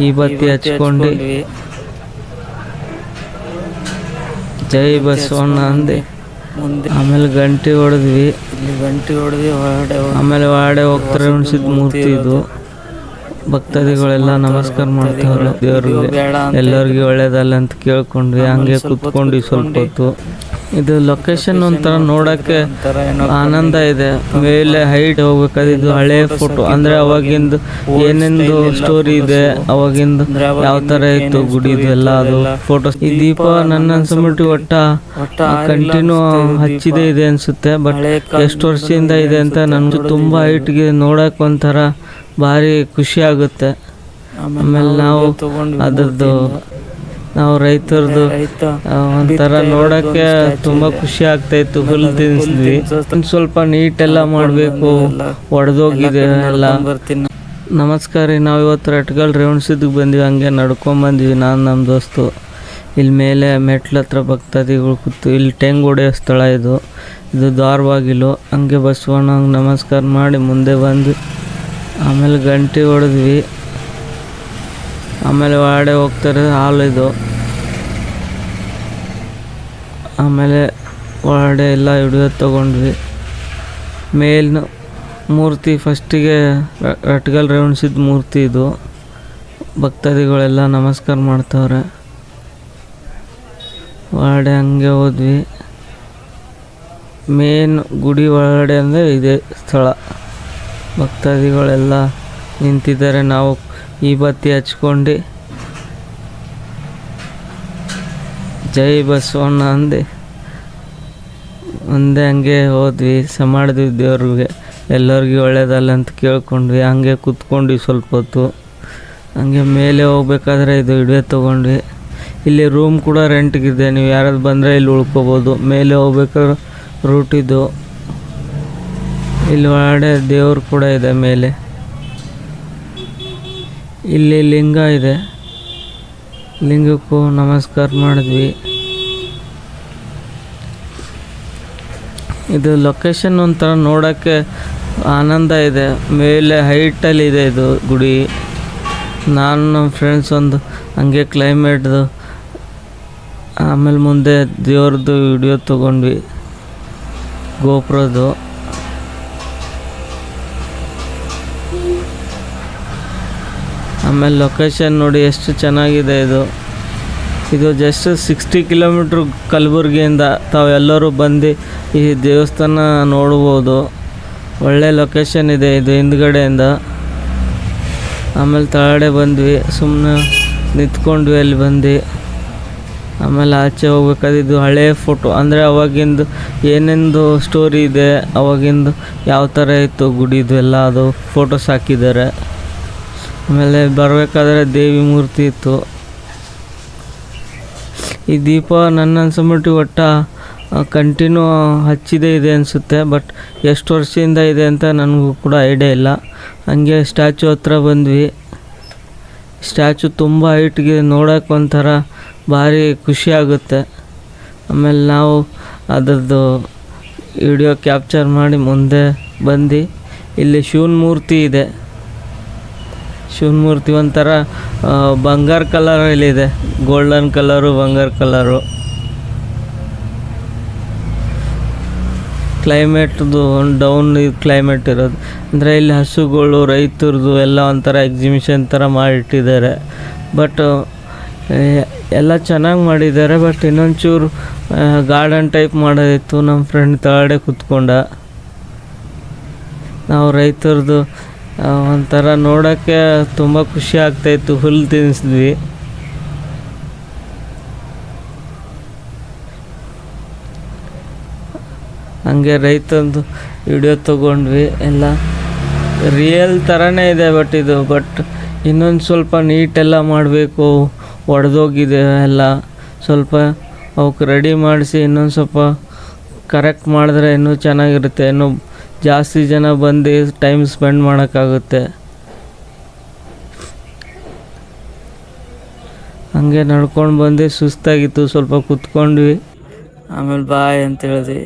ಈ ಬತ್ತಿ ಹಚ್ಕೊಂಡು. ಜೈ ಬಸವಣ್ಣ ಅಂದೆ. ಮುಂದೆ ಆಮೇಲೆ ಗಂಟೆ ಹೊಡೆದ್ವಿ. ಇಲ್ಲಿ ಗಂಟೆ ಹೊಡೆದ್ವಿ ಆಮೇಲೆ ವಾಡೆ ಹೋಗ್ತಾರೆ ಅನ್ಸಿದ್ ಮೂರ್ತಿ ಇದು. ಭಕ್ತಾದಿಗಳೆಲ್ಲ ನಮಸ್ಕಾರ ಮಾಡ್ತಾವ್ರೆ. ದೇವ್ರಿಗೆ ಎಲ್ಲರಿಗೂ ಒಳ್ಳೇದಲ್ಲ ಅಂತ ಕೇಳ್ಕೊಂಡ್ವಿ. ಹಂಗೆ ಕುತ್ಕೊಂಡ್ವಿ ಸ್ವಲ್ಪ ಹೊತ್ತು. ಇದು ಲೊಕೇಶನ್ ಒಂಥರ ನೋಡಕ್ಕೆ ಆನಂದ ಇದೆ. ಮೇಲೆ ಹೈಟ್ ಹೋಗ್ಬೇಕಾದ್ರೆ ಇದು ಹಳೆ ಫೋಟೋ ಅಂದ್ರೆ ಅವಾಗಿಂದು ಏನೆಂದು ಸ್ಟೋರಿ ಇದೆ, ಅವಾಗಿಂದ ಯಾವ ತರ ಇತ್ತು ಗುಡಿದು ಎಲ್ಲ ಅದು ಫೋಟೋಸ್ ಈ ದೀಪ ನನ್ನ ಅನ್ಸಬಿಟ್ಟು ಒಟ್ಟ ಕಂಟಿನ್ಯೂ ಹಚ್ಚಿದೆ ಇದೆ ಅನ್ಸುತ್ತೆ. ಬಟ್ ಎಷ್ಟು ವರ್ಷದಿಂದ ಇದೆ ಅಂತ ನನಗೆ ತುಂಬಾ ಹೈಟ್ಗೆ ನೋಡಕ್ ಒಂಥರ ಭಾರಿ ಖುಷಿ ಆಗುತ್ತೆ. ಆಮೇಲೆ ನಾವು ಅದ್ರದ್ದು ನಾವು ರೈತರದ್ದು ರೈತ ಆ, ಒಂಥರ ನೋಡಕ್ಕೆ ತುಂಬಾ ಖುಷಿ ಆಗ್ತಾ ಇತ್ತು ಹುಲ್ ತಿನ್ಸಿದ್ವಿ. ಸ್ವಲ್ಪ ನೀಟ್ ಎಲ್ಲ ಮಾಡ್ಬೇಕು ಒಡೆದೋಗಿದೆ ಎಲ್ಲ. ಬರ್ತೀನಿ. ನಮಸ್ಕಾರ ರೀ ನಾವು ಇವತ್ತು ರಟ್ಗಲ್ ರೇವಣಸಿದ್ದಕ್ಕೆ ಬಂದ್ವಿ ಹಂಗೆ ನಡ್ಕೊಂಡ್ ಬಂದ್ವಿ ನಾನು ನಮ್ಮ ದೋಸ್ತು. ಇಲ್ಲಿ ಮೇಲೆ ಮೆಟ್ಲ ಹತ್ರ ಭಕ್ತಾದಿಗಳು ಕೂತು ಇಲ್ಲಿ ಟೆಂಗ್ ಹೊಡೆಯೋ ಸ್ಥಳ ಇದು ಇದು ದ್ವಾರವಾಗಿಲು ಹಂಗೆ ಬಸವಣ್ಣ ನಮಸ್ಕಾರ ಮಾಡಿ ಮುಂದೆ ಬಂದು ಆಮೇಲೆ ಗಂಟೆ ಹೊಡೆದ್ವಿ. ಆಮೇಲೆ ವಾಡೆ ಹೋಗ್ತಾರೆ, ಹಾಲು ಇದು. ಆಮೇಲೆ ಒಳಗಡೆ ಎಲ್ಲ ಹಿಡಿದ ತಗೊಂಡ್ವಿ. ಮೇಲ್ನು ಮೂರ್ತಿ ಫಸ್ಟಿಗೆ ರಟ್ಗಲ್ ರೇವಣಿಸಿದ ಮೂರ್ತಿ ಇದು. ಭಕ್ತಾದಿಗಳೆಲ್ಲ ನಮಸ್ಕಾರ ಮಾಡ್ತವ್ರೆ. ಒಳಗಡೆ ಹಂಗೆ ಹೋದ್ವಿ. ಮೇನ್ ಗುಡಿ ಒಳಗಡೆ ಅಂದರೆ ಇದೇ ಸ್ಥಳ. ಭಕ್ತಾದಿಗಳೆಲ್ಲ ನಿಂತಿದ್ದಾರೆ, ನಾವು ಈ ಬತ್ತಿ ಹಚ್ಕೊಂಡು ಜೈ ಬಸವಣ್ಣ ಅಂದು. ಮುಂದೆ ಹಂಗೆ ಹೋದ್ವಿ. ಮಾಡಿದ್ವಿ ದೇವ್ರಿಗೆ. ಎಲ್ಲರಿಗೂ ಒಳ್ಳೇದಲ್ಲ ಅಂತ ಕೇಳ್ಕೊಂಡ್ವಿ. ಹಂಗೆ ಕೂತ್ಕೊಂಡ್ವಿ ಸ್ವಲ್ಪ ಹೊತ್ತು. ಹಂಗೆ ಮೇಲೆ ಹೋಗ್ಬೇಕಾದ್ರೆ ಇದು ಇಡುವೆ ತೊಗೊಂಡ್ವಿ. ಇಲ್ಲಿ ರೂಮ್ ಕೂಡ ರೆಂಟ್ಗಿದೆ ನೀವು ಯಾರಾದ್ರು ಬಂದರೆ ಇಲ್ಲಿ ಉಳ್ಕೊಬೋದು. ಮೇಲೆ ಹೋಗ್ಬೇಕಾದ್ರೆ ರೂಟಿದು ಇಲ್ಲಿ ಒಳಗಡೆ ದೇವ್ರು ಕೂಡ ಇದೆ ಮೇಲೆ. ಇಲ್ಲಿ ಲಿಂಗ ಇದೆ. ಲಿಂಗಕ್ಕೂ ನಮಸ್ಕಾರ ಮಾಡಿದ್ವಿ. ಇದು ಲೊಕೇಶನ್ ಒಂಥರ ನೋಡೋಕ್ಕೆ ಆನಂದ ಇದೆ. ಮೇಲೆ ಹೈಟಲ್ಲಿ ಇದೆ ಇದು ಗುಡಿ. ನಾನು ನಮ್ಮ ಫ್ರೆಂಡ್ಸ್ ಒಂದು ಹಂಗೆ ಕ್ಲೈಮೇಟ್ದು ಆಮೇಲೆ ಮುಂದೆ ದೇವ್ರದ್ದು ವಿಡಿಯೋ ತೊಗೊಂಡ್ವಿ. ಗೋಪುರದ್ದು. ಆಮೇಲೆ ಲೊಕೇಶನ್ ನೋಡಿ ಎಷ್ಟು ಚೆನ್ನಾಗಿದೆ ಇದು. ಇದು ಜಸ್ಟ್ ಸಿಕ್ಸ್ಟಿ ಕಿಲೋಮೀಟ್ರ್ ಕಲಬುರ್ಗಿಯಿಂದ ತಾವೆಲ್ಲರೂ ಬಂದು ಈ ದೇವಸ್ಥಾನ ನೋಡ್ಬೋದು. ಒಳ್ಳೆ ಲೊಕೇಶನ್ ಇದೆ ಇದು ಹಿಂದ್ಗಡೆಯಿಂದ. ಆಮೇಲೆ ತಳಗಡೆ ಬಂದ್ವಿ ಸುಮ್ಮನೆ ನಿಂತ್ಕೊಂಡ್ವಿ ಅಲ್ಲಿ ಬಂದು. ಆಮೇಲೆ ಆಚೆ ಹೋಗ್ಬೇಕಾದ್ರೆ ಇದು ಹಳೆ ಫೋಟೋ ಅಂದರೆ ಅವಾಗಿಂದು ಏನೇನು ಸ್ಟೋರಿ ಇದೆ, ಅವಾಗಿಂದು ಯಾವ ಥರ ಇತ್ತು ಗುಡಿದು ಎಲ್ಲ ಅದು ಫೋಟೋಸ್ ಹಾಕಿದ್ದಾರೆ. ಆಮೇಲೆ ಬರಬೇಕಾದ್ರೆ ದೇವಿ ಮೂರ್ತಿ ಇತ್ತು. ಈ ದೀಪ ನನ್ನ ಅನ್ಸಂಬಿಟ್ಟು ಒಟ್ಟ ಕಂಟಿನ್ಯೂ ಹಚ್ಚಿದೆ ಇದೆ ಅನಿಸುತ್ತೆ, ಬಟ್ ಎಷ್ಟು ವರ್ಷದಿಂದ ಇದೆ ಅಂತ ನನಗೂ ಕೂಡ ಐಡಿಯಾ ಇಲ್ಲ. ಹಂಗೆ ಸ್ಟ್ಯಾಚು ಹತ್ರ ಬಂದ್ವಿ. ಸ್ಟ್ಯಾಚು ತುಂಬ ಹೈಟ್ಗೆ ನೋಡೋಕೆ ಒಂಥರ ಭಾರಿ ಖುಷಿ ಆಗುತ್ತೆ. ಆಮೇಲೆ ನಾವು ಅದರದ್ದು ವಿಡಿಯೋ ಕ್ಯಾಪ್ಚರ್ ಮಾಡಿ ಮುಂದೆ ಬಂದು ಇಲ್ಲಿ ಶಿವನ ಮೂರ್ತಿ ಇದೆ. ಶಿವನ ಮೂರ್ತಿ ಒಂಥರ ಬಂಗಾರ ಕಲರಲ್ಲಿದೆ ಗೋಲ್ಡನ್ ಕಲರು ಬಂಗಾರ ಕಲರು ಕ್ಲೈಮೇಟ್ದು ಒಂದು ಡೌನ್ ಕ್ಲೈಮೇಟ್ ಇರೋದು. ಅಂದರೆ ಇಲ್ಲಿ ಹಸುಗಳು, ರೈತರದು ಎಲ್ಲ ಒಂಥರ ಎಕ್ಸಿಬಿಷನ್ ಥರ ಮಾಡಿಟ್ಟಿದ್ದಾರೆ. ಬಟ್ ಎಲ್ಲ ಚೆನ್ನಾಗಿ ಮಾಡಿದ್ದಾರೆ ಬಟ್ ಇನ್ನೊಂಚೂರು ಗಾರ್ಡನ್ ಟೈಪ್ ಮಾಡೋದಿತ್ತು. ನಮ್ಮ ಫ್ರೆಂಡ್ ತಳಡೆ ಕೂತ್ಕೊಂಡ. ನಾವು ರೈತರದು ಒಂಥರ ನೋಡೋಕ್ಕೆ ತುಂಬ ಖುಷಿ ಆಗ್ತಾಯಿತ್ತು ಹುಲ್ಲು ತಿನ್ನಿಸಿದ್ವಿ ಹಂಗೆ ರೈತಂದು ವಿಡಿಯೋ ತೊಗೊಂಡ್ವಿ. ಎಲ್ಲ ರಿಯಲ್ ಥರನೇ ಇದೆ ಬಟ್ ಇದು. ಬಟ್ ಇನ್ನೊಂದು ಸ್ವಲ್ಪ ನೀಟೆಲ್ಲ ಮಾಡಬೇಕು. ಒಡೆದೋಗಿದೆ ಎಲ್ಲ. ಸ್ವಲ್ಪ ಅವಕ್ಕೆ ರೆಡಿ ಮಾಡಿಸಿ ಇನ್ನೊಂದು ಸ್ವಲ್ಪ ಕರೆಕ್ಟ್ ಮಾಡಿದ್ರೆ ಇನ್ನೂ ಚೆನ್ನಾಗಿರುತ್ತೆ. ಇನ್ನೂ ಜಾಸ್ತಿ ಜನ ಬಂದು ಟೈಮ್ ಸ್ಪೆಂಡ್ ಮಾಡೋಕ್ಕಾಗುತ್ತೆ. ಹಂಗೆ ನಡ್ಕೊಂಡು ಬಂದು ಸುಸ್ತಾಗಿತ್ತು, ಸ್ವಲ್ಪ ಕುತ್ಕೊಂಡ್ವಿ. ಆಮೇಲೆ ಬಾಯ್ ಅಂತ ಹೇಳಿದ್ವಿ.